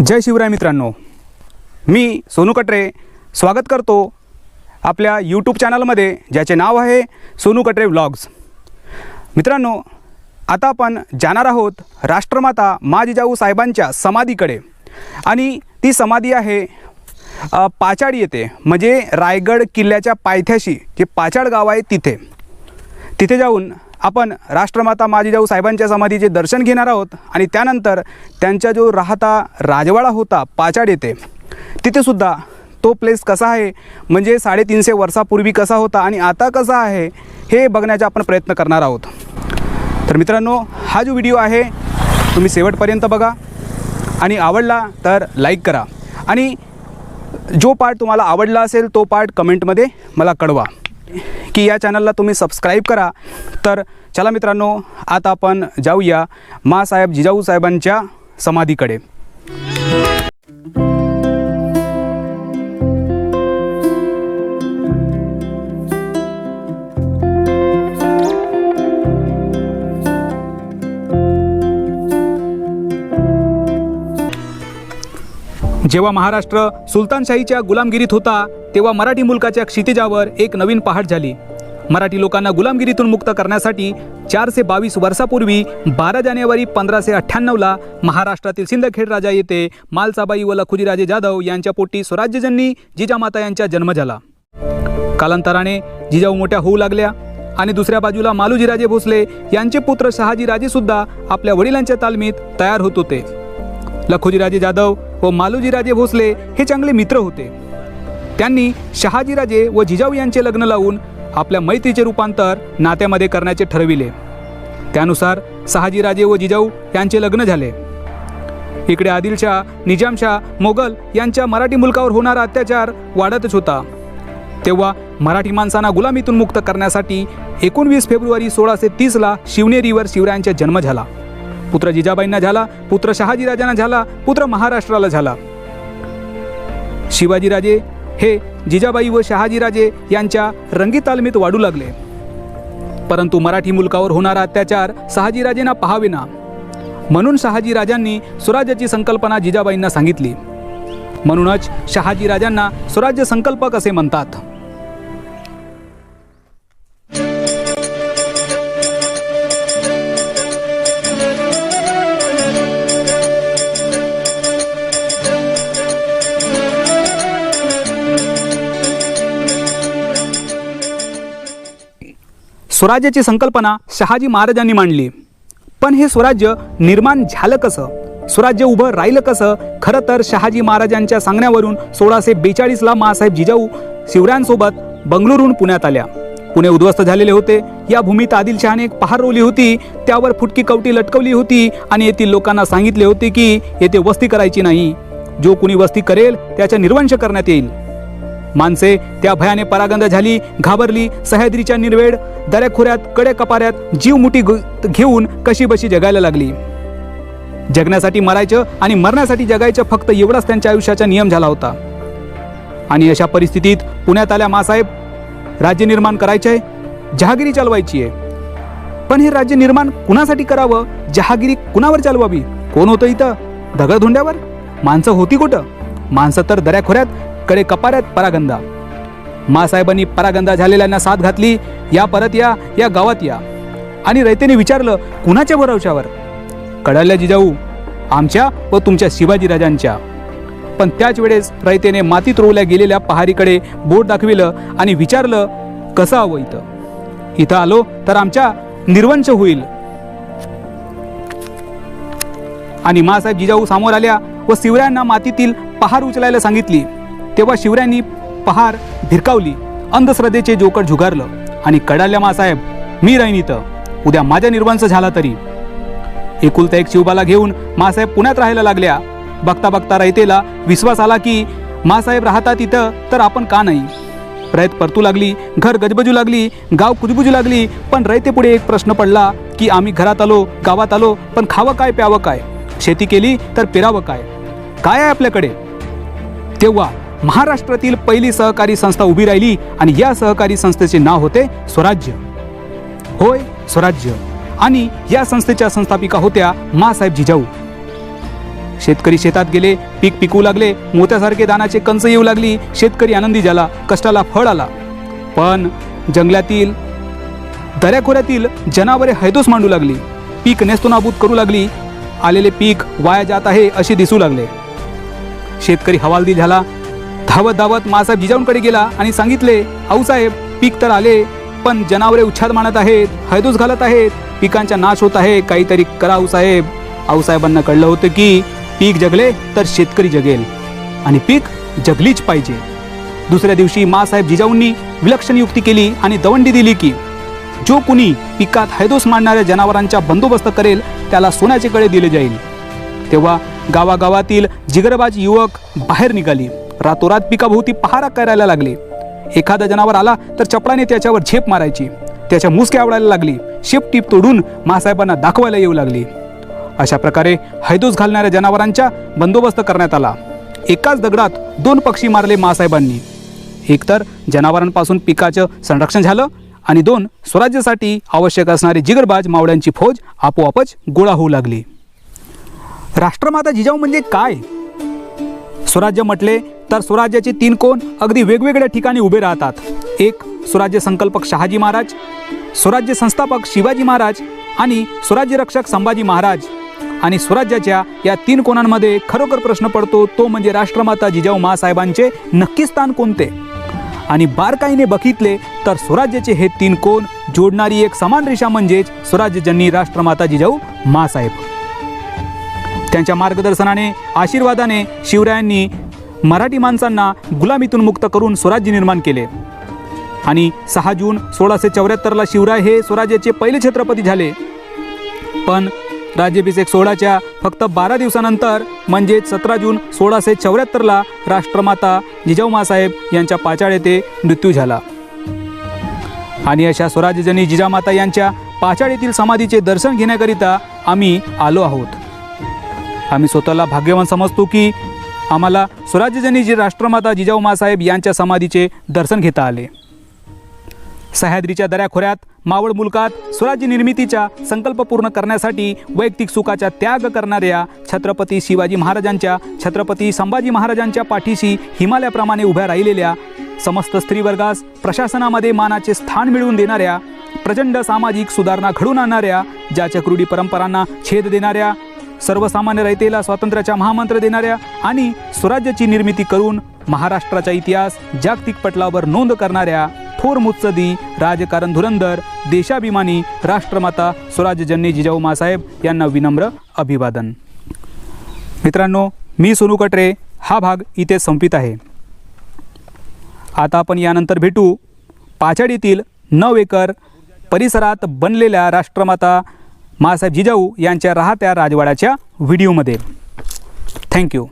जय शिवराय मित्रांनो. मी सोनू कटरे स्वागत करतो आपल्या यूट्यूब चॅनलमध्ये ज्याचे नाव आहे सोनू कटरे व्लॉग्स. मित्रांनो आता आपण जाणार आहोत राष्ट्रमाता मा जिजाऊ साहेबांच्या समाधीकडे. आणि ती समाधी आहे पाचाड येथे. म्हणजे रायगड किल्ल्याच्या पायथ्याशी जे पाचाड गाव आहे तिथे. तिथे जाऊन आपण राष्ट्रमाता माजीजाऊ साहेबांच्या समाधीचे दर्शन घेणार आहोत आणि त्यानंतर त्यांचा जो राहता राजवाडा होता पाचाड येथे तिथेसुद्धा तो प्लेस कसा आहे? म्हणजे साडेतीनशे वर्षापूर्वी कसा होता आणि आता कसा आहे? हे बघण्याचा आपण प्रयत्न करणार आहोत. तर मित्रांनो हा जो व्हिडिओ आहे तुम्ही शेवटपर्यंत बघा. आणि आवडला तर लाईक करा. आणि जो पार्ट तुम्हाला आवडला असेल तो पार्ट कमेंटमध्ये मला कळवा. की या चॅनलला तुम्ही सबस्क्राईब करा. तर चला मित्रांनो आता आपण जाऊया मासाहेब जिजाऊ साहेबांच्या समाधीकडे. जेव्हा महाराष्ट्र सुलतानशाहीच्या गुलामगिरीत होता तेव्हा मराठी मुलकाच्या क्षितिजावर एक नवीन पहाट झाली. मराठी लोकांना गुलामगिरीतून मुक्त करण्यासाठी चारशे बावीस वर्षापूर्वी बारा जानेवारी पंधराशे अठ्ठ्याण्णवला महाराष्ट्रातील सिंदखेड राजा येथे मालसाबाई व लखुजीराजे जाधव यांच्या पोटी स्वराज्यजननी जिजामाता यांचा जन्म झाला. कालांतराने जिजाऊ मोठ्या होऊ लागल्या आणि दुसऱ्या बाजूला मालुजीराजे भोसले यांचे पुत्र शहाजीराजे सुद्धा आपल्या वडिलांच्या तालमीत तयार होत होते. लखुजीराजे जाधव व मालुजीराजे भोसले हे चांगले मित्र होते. त्यांनी शहाजीराजे व जिजाऊ यांचे लग्न लावून आपल्या मैत्रीचे रूपांतर नात्यामध्ये करण्याचे ठरविले. त्यानुसार शहाजीराजे व जिजाऊ यांचे लग्न झाले. इकडे आदिलशाह निजामशाह मोगल यांच्या मराठी मुलकावर होणारा अत्याचार वाढतच होता. तेव्हा मराठी माणसांना गुलामीतून मुक्त करण्यासाठी एकोणवीस फेब्रुवारी सोळाशे तीसला शिवनेरीवर शिवरायांचा जन्म झाला. पुत्र जिजाबाईंना झाला पुत्र शहाजीराजांना झाला पुत्र महाराष्ट्राला झाला. शिवाजीराजे हे जिजाबाई व शहाजीराजे यांच्या रंगीत तालमीत वाढू लागले. परंतु मराठी मुलकावर होणारा अत्याचार शहाजीराजेंना पहावेना. म्हणून शहाजीराजांनी स्वराज्याची संकल्पना जिजाबाईंना सांगितली. म्हणूनच शहाजीराजांना स्वराज्य संकल्पक असे म्हणतात? स्वराज्याची संकल्पना शहाजी महाराजांनी मांडली. पण हे स्वराज्य निर्माण झालं कसं? स्वराज्य उभं राहिलं कसं? खरं तर शहाजी महाराजांच्या सांगण्यावरून सोळाशे बेचाळीसला मासाहेब जिजाऊ शिवरायांसोबत बंगळुरूहून पुण्यात आल्या. पुणे उद्ध्वस्त झालेले होते. या भूमीत आदिलशहाने एक पहार रोवली होती. त्यावर फुटकी कवटी लटकवली होती आणि येथील लोकांना सांगितले होते की येथे वस्ती करायची नाही. जो कुणी वस्ती करेल त्याचा निर्वंश करण्यात येईल. माणसे त्या भयाने परागंद झाली घाबरली सह्याद्रीच्या निर्वेड दऱ्याखोऱ्यात कडे कपाऱ्यात जीव मुठी घेऊन कशी बशी जगायला लागली. जगण्यासाठी मरायचं आणि मरण्यासाठी जगायचं फक्त एवढाच त्यांच्या आयुष्याचा नियम झाला होता. आणि अशा परिस्थितीत पुण्यात आल्या मासाहेब राज्य निर्माण करायचंय जहागिरी चालवायची आहे पण हे राज्य निर्माण कुणासाठी करावं? जहागिरी कुणावर चालवावी? कोण होतं इथं? दगडधुंड्यावर? माणसं होती कुठं? माणसं तर दऱ्याखोऱ्यात कडे कपाऱ्यात परागंदा. मासाहेबांनी परागंदा झालेल्यांना साथ घातली या परत या या गावात या. आणि रयतेने विचारलं कुणाच्या भरवशावर? कळाल्या जिजाऊ आमच्या व तुमच्या शिवाजीराजांच्या पण त्याच वेळेस रयतेने मातीत रोवल्या गेलेल्या पहारीकडे बोट दाखविलं आणि विचारलं कसं हवं इथं? इथं आलो तर आमच्या निर्वंश होईल. आणि मासाहेब जिजाऊ समोर आल्या व शिवरायांना मातीतील पहार उचलायला सांगितली. तेव्हा शिवरायांनी पहार भिरकावली अंधश्रद्धेचे जोकर झुगारलं आणि कडाल्या मासाहेब मी राहीन इथं उद्या माझ्या निर्वंश झाला तरी. एकुलता एक शिवबाला घेऊन मासाहेब पुण्यात राहायला लागल्या. बघता बघता रयतेला विश्वास आला की मासाहेब राहतात इथं तर आपण का नाही? प्रयत परतू लागली घर गजबजू लागली गाव कुजबुजू लागली पण रयते पुढे एक प्रश्न पडला की आम्ही घरात आलो गावात आलो पण खावं काय प्यावं काय? शेती केली तर पेरावं काय? काय आहे आपल्याकडे? तेव्हा महाराष्ट्रातील पहिली सहकारी संस्था उभी राहिली आणि या सहकारी संस्थेचे नाव होते स्वराज्य. होय स्वराज्य. आणि या संस्थेच्या संस्थापिका होत्या मासाहेब जिजाऊ. शेतकरी शेतात गेले पीक पिकू लागले मोत्यासारखे दानाचे कंच येऊ लागली शेतकरी आनंदी झाला कष्टाला फळ आला. पण जंगलातील दऱ्याखोऱ्यातील जनावरे हैदोस मांडू लागली पीक नेस्तोनाबूत करू लागली आलेले पीक वाया जात आहे असे दिसू लागले. शेतकरी हवालदी झाला धावत धावत मासाहेब जिजाऊंकडे गेला आणि सांगितले आऊसाहेब पीक तर आले पण जनावरे उच्छाद मानत आहेत हैदोस घालत आहेत पिकांचा नाश होत आहे काहीतरी करा आऊसाहेब आऊसाहेबांना कळलं होतं की पीक जगले तर शेतकरी जगेल आणि पीक जगलीच पाहिजे. दुसऱ्या दिवशी मासाहेब जिजाऊंनी विलक्षण युक्ती केली आणि दवंडी दिली की जो कुणी पिकात हैदोस मांडणाऱ्या जनावरांचा बंदोबस्त करेल त्याला सोन्याचे कळे दिले जाईल. तेव्हा गावागावातील जिगरबाज युवक बाहेर निघाली. रातोरात पिकाभोवती पहारा करायला लागले. एखादा जनावर आला तर चपळाने त्याच्यावर झेप मारायची. त्याच्या मुसके आवडायला लागली. शेपटीप तोडून मासाहेबांना दाखवायला येऊ लागली. अशा प्रकारे हैदोस घालणाऱ्या जनावरांचा बंदोबस्त करण्यात आला. एकाच दगडात दोन पक्षी मारले मासाहेबांनी. एकतर जनावरांपासून पिकाचं संरक्षण झालं आणि दोन स्वराज्यासाठी आवश्यक असणारी जिगरबाज मावळ्यांची फौज आपोआपच गोळा होऊ लागली. राष्ट्रमाता जिजाऊ म्हणजे काय? स्वराज्य म्हटले तर स्वराज्याचे तीन कोण अगदी वेगवेगळ्या ठिकाणी उभे राहतात. एक स्वराज्य संकल्पक शहाजी महाराज स्वराज्य संस्थापक शिवाजी महाराज आणि स्वराज्य रक्षक संभाजी महाराज. आणि स्वराज्याच्या या तीन कोणांमध्ये खरोखर प्रश्न पडतो तो म्हणजे राष्ट्रमाता जिजाऊ मासाहेबांचे नक्की स्थान कोणते? आणि बारकाईने बघितले तर स्वराज्याचे हे तीन कोण जोडणारी एक समान रेषा म्हणजेच स्वराज्यजननी राष्ट्रमाता जिजाऊ मासाहेब. त्यांच्या मार्गदर्शनाने आशीर्वादाने शिवरायांनी मराठी माणसांना गुलामीतून मुक्त करून स्वराज्य निर्माण केले. आणि सहा जून सोळाशे चौऱ्याहत्तरला शिवराय हे स्वराज्याचे पहिले छत्रपती झाले. पण राज्याभिषेक सोहळ्याच्या फक्त बारा दिवसानंतर म्हणजेच सतरा जून सोळाशे चौऱ्याहत्तरला राष्ट्रमाता जिजाऊमासाहेब यांच्या पाचाळ येथे मृत्यू झाला. आणि अशा स्वराज्यजनी जिजामाता यांच्या पाचाळ येथील समाधीचे दर्शन घेण्याकरिता आम्ही आलो आहोत. आम्ही स्वतःला भाग्यवान समजतो की आम्हाला स्वराज्यजनी जी राष्ट्रमाता जिजाऊ मासाहेब यांच्या समाधीचे दर्शन घेता आले. सह्याद्रीच्या दऱ्याखोऱ्यात मावळ मुलकात स्वराज्य निर्मितीचा संकल्प पूर्ण करण्यासाठी वैयक्तिक सुखाचा त्याग करणाऱ्या छत्रपती शिवाजी महाराजांच्या छत्रपती संभाजी महाराजांच्या पाठीशी हिमालयाप्रमाणे उभ्या राहिलेल्या समस्त स्त्रीवर्गास प्रशासनामध्ये मानाचे स्थान मिळवून देणाऱ्या प्रचंड सामाजिक सुधारणा घडून आणणाऱ्या ज्याच्या क्रूढी परंपरांना छेद देणाऱ्या सर्वसामान्य रयतेला स्वातंत्र्याचा महामंत्र देणाऱ्या आणि स्वराज्याची निर्मिती करून महाराष्ट्राचा इतिहास जागतिक पटलावर नोंद करणाऱ्या थोर मुत्सदी राजकारण धुरंधर देशाभिमानी राष्ट्रमाता स्वराज्यजन्य जिजाऊ मासाहेब यांना विनम्र अभिवादन. मित्रांनो मी सोनू कटरे हा भाग इथे संपित आहे. आता आपण यानंतर भेटू पाचाड येथील नऊ एकर परिसरात बनलेल्या राष्ट्रमाता मासाहेब जिजाऊ यांच्या राहत्या राजवाड्याच्या व्हिडिओमध्ये. थँक्यू